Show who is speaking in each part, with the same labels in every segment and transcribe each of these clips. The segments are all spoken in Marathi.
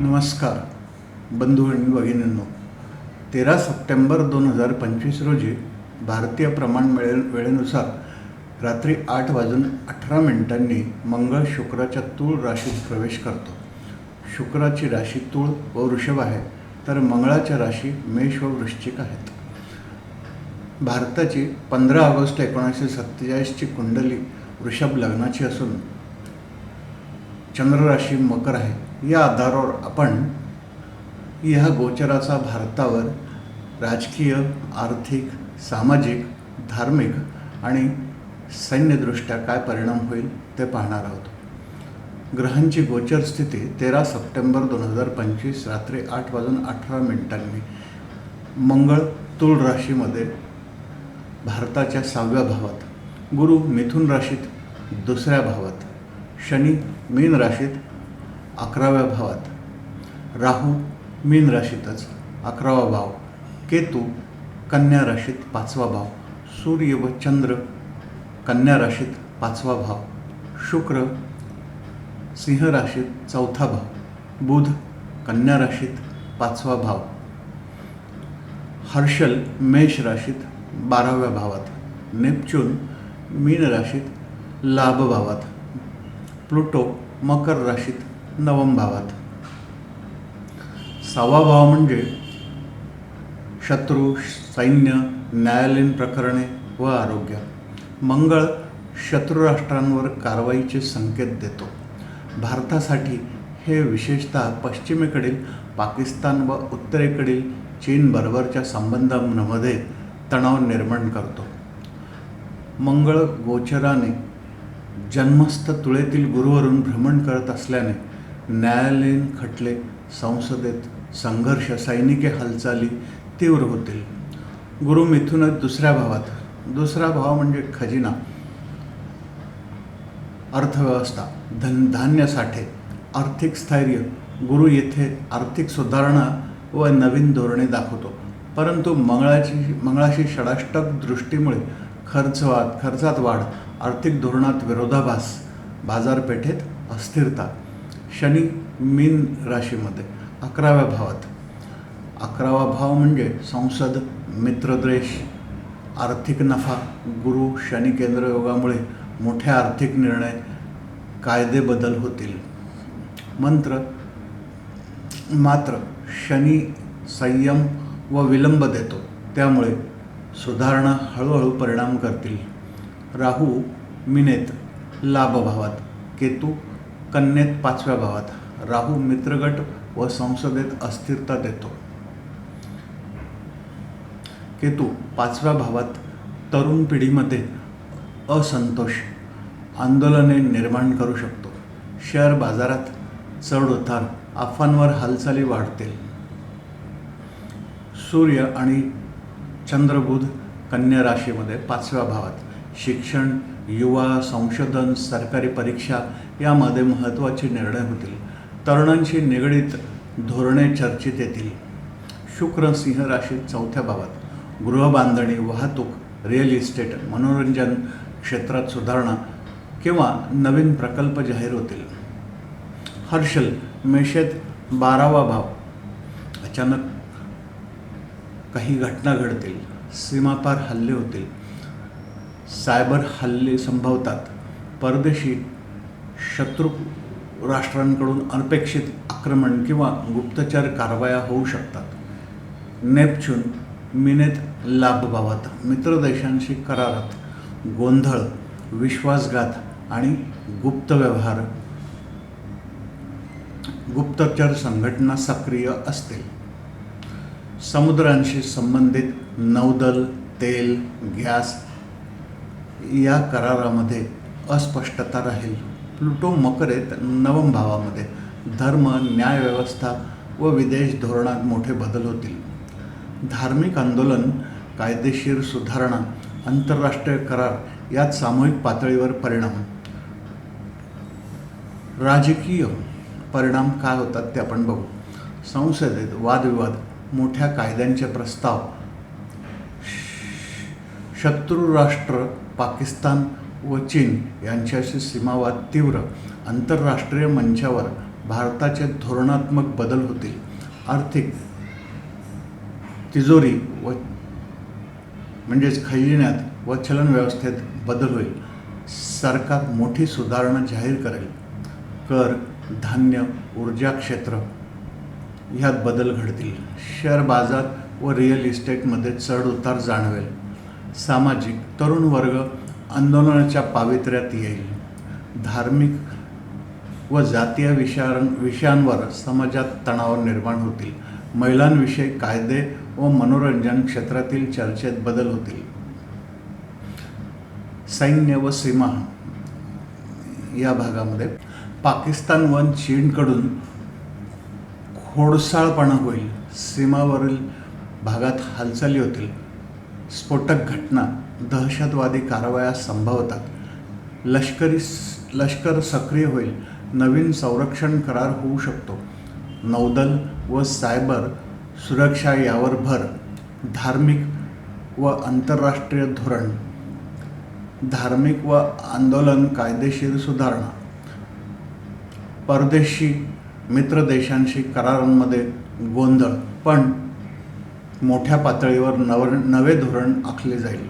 Speaker 1: नमस्कार बंधू आणि भगिनींनो. तेरा सप्टेंबर दोन हजार पंचवीस रोजी भारतीय प्रमाण वेळे वेळेनुसार रात्री आठ वाजून अठरा मिनिटांनी मंगळ शुक्राच्या तूळ राशीत प्रवेश करतो. शुक्राची राशी तूळ व वृषभ आहे तर मंगळाच्या राशी मेष व वृश्चिक आहेत. भारताची पंधरा ऑगस्ट एकोणीसशे सत्तेचाळीसची कुंडली वृषभ लग्नाची असून चंद्रराशी मकर आहे. या आधारावर आपण ह्या गोचराचा भारतावर राजकीय आर्थिक सामाजिक धार्मिक आणि सैन्यदृष्ट्या काय परिणाम होईल ते पाहणार आहोत. ग्रहांची गोचर स्थिती तेरा सप्टेंबर दोन हजार पंचवीस रात्री आठ वाजून अठरा मिनिटांनी मंगळ तुळ राशीमध्ये भारताच्या सहाव्या भावात गुरु मिथुन राशीत दुसऱ्या भावात शनी मीन राशीत अकराव्या भावात. राहू मीन राशीतच अकरावा भाव. केतू कन्या राशीत पाचवा भाव. सूर्य व चंद्र कन्या राशीत पाचवा भाव. शुक्र सिंह राशीत चौथा भाव. बुध कन्या राशीत पाचवा भाव. हर्षल मेष राशीत बाराव्या भावात. नेपच्यून मीन राशीत लाभ भावात. प्लुटो मकर राशीत नवम भावात. सहावा भाव म्हणजे शत्रू सैन्य न्यायालयीन प्रकरणे व आरोग्य. मंगळ शत्रुराष्ट्रांवर कारवाईचे संकेत देतो. भारतासाठी हे विशेषतः पश्चिमेकडील पाकिस्तान व उत्तरेकडील चीनबरोबरच्या संबंधांमध्ये तणाव निर्माण करतो. मंगळ गोचराने जन्मस्थ तुळेतील गुरुवरून भ्रमण करत असल्याने न्यायालयीन खटले संसदेत संघर्ष सैनिकी हालचाली तीव्र होतील. गुरु मिथुनात दुसऱ्या भावात. दुसरा भाव म्हणजे खजिना. अर्थव्यवस्था धन धान्य साठे आर्थिक स्थैर्य. गुरु येथे आर्थिक सुधारणा व नवीन धोरणे दाखवतो. परंतु मंगळाची मंगळाशी षडाष्टक दृष्टीमुळे खर्चवाद खर्चात वाढ आर्थिक धोरणात विरोधाभास बाजारपेठेत अस्थिरता. शनी मीन राशीमध्ये अकराव्या भावात. अकरावा भाव म्हणजे संसद मित्रद्वेष आर्थिक नफा गुरु शनी केंद्र योगामुळे मोठ्या आर्थिक निर्णय कायदे बदल होतील. मंत्र मात्र शनी संयम व विलंब देतो त्यामुळे सुधारणा हळूहळू परिणाम करतील. राहू मिनेत लाभभावात केतू कन्येत पाचव्या भावात. राहू मित्रगट व संसदेत अस्थिरता देतो. केतू पाचव्या भावात तरुण पिढीमध्ये असंतोष आंदोलने निर्माण करू शकतो. शेअर बाजारात चढ उतार अफवांवर हालचाली वाढतील. सूर्य आणि चंद्रबुध कन्या राशीमध्ये पाचव्या भावात. शिक्षण युवा संशोधन सरकारी परीक्षा यामध्ये महत्त्वाचे निर्णय होतील. तरुणांशी निगडीत धोरणे चर्चेत येतील. शुक्र सिंह राशीत चौथ्या भावात गृहबांधणी वाहतूक रिअल इस्टेट मनोरंजन क्षेत्रात सुधारणा किंवा नवीन प्रकल्प जाहीर होतील. हर्षल मेषेत बारावा भाव. अचानक काही घटना घडतील. सीमापार हल्ले होतील. सायबर हल्ले संभवतात. परदेशी शत्रू राष्ट्रांकडून अनपेक्षित आक्रमण किंवा गुप्तचर कारवाया होऊ शकतात. नेपच्यून मिनेत लाभभावात मित्र देशांशी करारात गोंधळ विश्वासघात आणि गुप्त व्यवहार गुप्तचर संघटना सक्रिय असतील. समुद्रांशी संबंधित नौदल तेल गॅस या करारामध्ये अस्पष्टता राहील. प्लुटो मकरेत नवम भावामध्ये धर्म न्यायव्यवस्था व विदेश धोरणात मोठे बदल होतील. धार्मिक आंदोलन कायदेशीर सुधारणा आंतरराष्ट्रीय करार यात सामूहिक पातळीवर परिणाम. राजकीय परिणाम काय होतात ते आपण बघू. संसदेत वादविवाद मोठ्या कायद्यांचे प्रस्ताव शत्रू राष्ट्र पाकिस्तान व चीन यांच्याशी सीमावाद तीव्र आंतरराष्ट्रीय मंचावर भारताचे धोरणात्मक बदल होतील. आर्थिक तिजोरी व म्हणजेच खजिन्यात व चलन व्यवस्थेत बदल होईल. सरकार मोठी सुधारणा जाहीर करेल. कर धान्य ऊर्जा क्षेत्र ह्यात बदल घडतील. शेअर बाजार व रिअल इस्टेटमध्ये चढ उतार जाणवेल. सामाजिक तरुण वर्ग आंदोलनाच्या पावित्र्यात येईल. धार्मिक व जातीय विषया विषयांवर समाजात तणाव निर्माण होतील. महिलांविषयी कायदे व मनोरंजन क्षेत्रातील चर्चेत बदल होतील. सैन्य व सीमा या भागामध्ये पाकिस्तान व चीनकडून खोडसाळपणा होईल. सीमावरील भागात हालचाली होतील. स्फोटक घटना दहशतवादी कारवाया संभवतात. लष्करी लष्कर सक्रिय होईल नवीन संरक्षण करार होऊ शकतो. नौदल व सायबर सुरक्षा यावर भर धार्मिक व आंतरराष्ट्रीय धोरण धार्मिक व आंदोलन कायदेशीर सुधारणा. परदेशी मित्र देशांशी करारांमध्ये गोंधळ पण मोठ्या पातळीवर नव नवे धोरण आखले जाईल.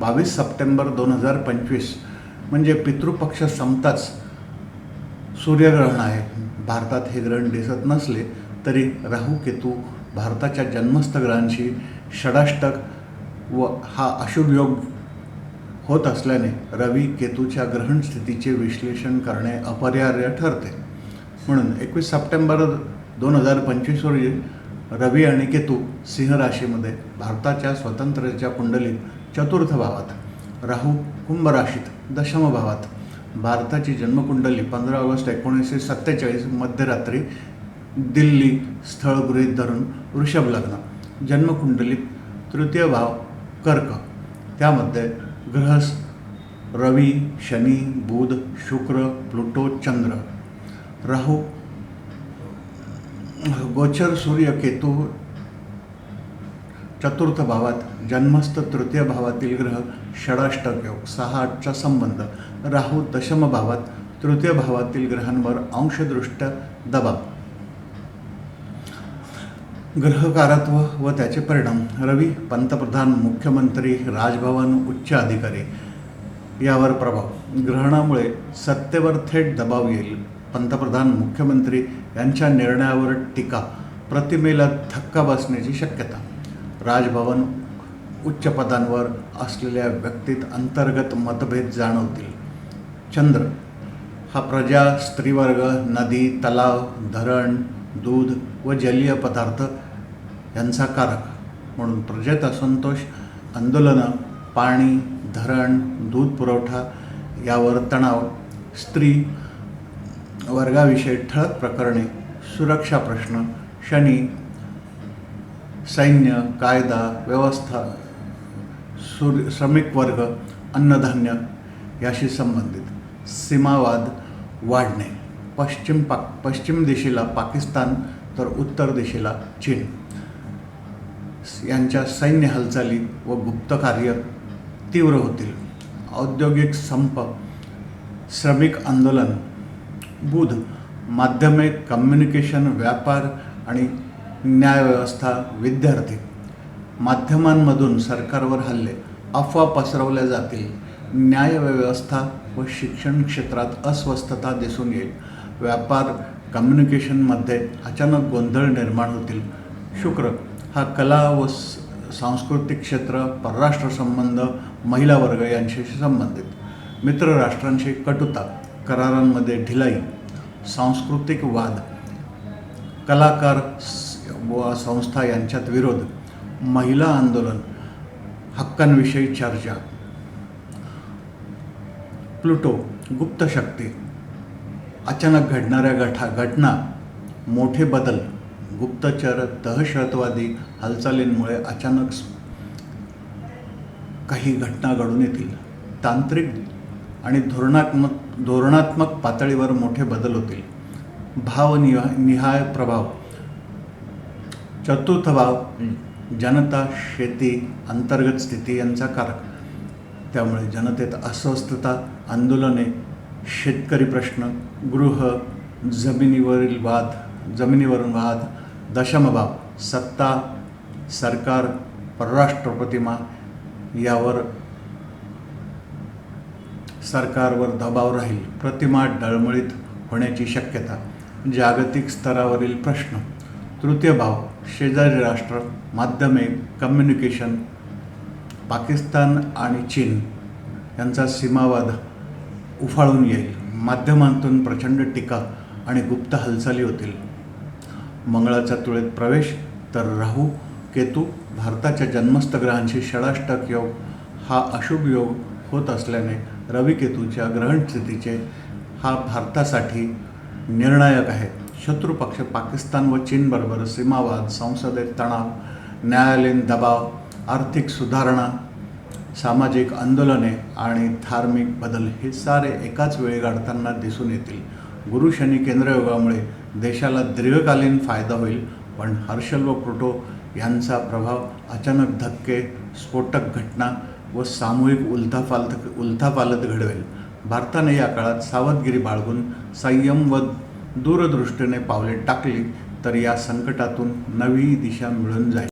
Speaker 1: बावीस सप्टेंबर दोन हजार पंचवीस म्हणजे पितृपक्ष संपताच सूर्यग्रहण आहे. भारतात हे ग्रहण दिसत नसले तरी राहू केतू भारताच्या जन्मस्थ ग्रहांशी षडाष्टक व हा अशुभ योग होत असल्याने रवी केतूच्या ग्रहण स्थितीचे विश्लेषण करणे अपरिहार्य ठरते. म्हणून एकवीस सप्टेंबर दोन हजार पंचवीस रोजी रवी आणि केतू सिंह राशीमध्ये भारताच्या स्वातंत्र्याच्या कुंडलीत चतुर्थ भावात. राहू कुंभ राशीत दशम भावात. भारताची जन्मकुंडली पंधरा ऑगस्ट एकोणीसशे सत्तेचाळीस मध्यरात्री दिल्ली स्थळ गृहीत धरून वृषभ लग्न. जन्मकुंडलीत तृतीय भाव कर्क. त्यामध्ये ग्रहस रवी शनी बुध शुक्र प्लुटो चंद्र. राहू गोचर सूर्य केतू चतुर्थ भावात जन्मस्थ तृतीय भावातील ग्रह षडाष्टक योग सहा आठचा संबंध राहू दशम भावात तृतीय भावातील ग्रहांवर अंशदृष्ट्या दबाव. ग्रहकारत्व व त्याचे परिणाम. रवी पंतप्रधान मुख्यमंत्री राजभवन उच्च अधिकारी यावर प्रभाव. ग्रहणामुळे सत्तेवर थेट दबाव येईल. पंतप्रधान मुख्यमंत्री यांच्या निर्णयावर टीका प्रतिमेला धक्का बसण्याची शक्यता. राजभवन उच्च पदांवर असलेल्या व्यक्तीत अंतर्गत मतभेद जाणवतील. चंद्र हा प्रजा स्त्रीवर्ग नदी तलाव धरण दूध व जलीय पदार्थ यांचा कारक. म्हणून प्रजेत असंतोष आंदोलनं पाणी धरण दूध पुरवठा यावर तणाव स्त्री वर्गाविषयी ठळक प्रकरणे सुरक्षा प्रश्न शनी सैन्य कायदा व्यवस्था सुर श्रमिक वर्ग अन्नधान्य याशी संबंधित. सीमावाद वाढणे. पश्चिम पाक पश्चिम दिशेला पाकिस्तान तर उत्तर दिशेला चीन. यांच्या सैन्य हालचाली व गुप्त कार्य तीव्र होतील. औद्योगिक संप श्रमिक आंदोलन बुध माध्यमे कम्युनिकेशन व्यापार आणि न्यायव्यवस्था विद्यार्थी. माध्यमांमधून सरकारवर हल्ले अफवा पसरवल्या जातील. न्यायव्यवस्था व शिक्षण क्षेत्रात अस्वस्थता दिसून येईल. व्यापार कम्युनिकेशनमध्ये अचानक गोंधळ निर्माण होतील. शुक्र हा कला व सांस्कृतिक क्षेत्र परराष्ट्र संबंध महिला वर्ग यांच्याशी संबंधित. मित्र राष्ट्रांशी कटुता करारांमध्ये ढिलाई सांस्कृतिक वाद कलाकार व संस्था यांच्यात विरोध महिला आंदोलन हक्कांविषयी चर्चा. प्लुटो गुप्त शक्ती अचानक घडणाऱ्या गठा घटना मोठे बदल गुप्तचर दहशतवादी हालचालींमुळे अचानक काही घटना घडून येतील. तांत्रिक आणि धोरणात्मक धोरणात्मक पातळीवर मोठे बदल होतील. भाव निहा निहाय प्रभाव. चतुर्थ भाव जनता शेती अंतर्गत स्थिती यांचा कारक. त्यामुळे जनतेत अस्वस्थता आंदोलने शेतकरी प्रश्न गृह जमिनीवरील वाद जमिनीवरून वाद दशमभाव सत्ता सरकार परराष्ट्र प्रतिमा यावर सरकारवर दबाव राहील प्रतिमा डळमळीत होण्याची शक्यता जागतिक स्तरावरील प्रश्न तृतीय भाव शेजारी राष्ट्र माध्यमे कम्युनिकेशन पाकिस्तान आणि चीन यांचा सीमावाद उफाळून येईल. माध्यमांतून प्रचंड टीका आणि गुप्त हालचाली होतील. मंगळाचा तुळेत प्रवेश तर राहू केतू भारताच्या जन्मस्थ ग्रहांशी षडाष्टक योग हा अशुभ योग होत असल्याने रविकेतूच्या ग्रहणस्थितीचे ग्रहण स्थितीचे हा भारतासाठी निर्णायक आहे. शत्रुपक्ष पाकिस्तान व चीनबरोबर सीमावाद संसदेत तणाव न्यायालयीन दबाव आर्थिक सुधारणा सामाजिक आंदोलने आणि धार्मिक बदल हे सारे एकाच वेळी घडताना दिसून येतील. गुरु शनी केंद्रयोगामुळे देशाला दीर्घकालीन फायदा होईल पण हर्षल व प्रोटो यांचा प्रभाव अचानक धक्के स्फोटक घटना व सामूहिक उलथापालथ उलथापालथ घडवेल. भारताने या काळात सावधगिरी बाळगून संयम व दूरदृष्टीने पावले टाकली तर या संकटातून नवी दिशा मिळून जाईल.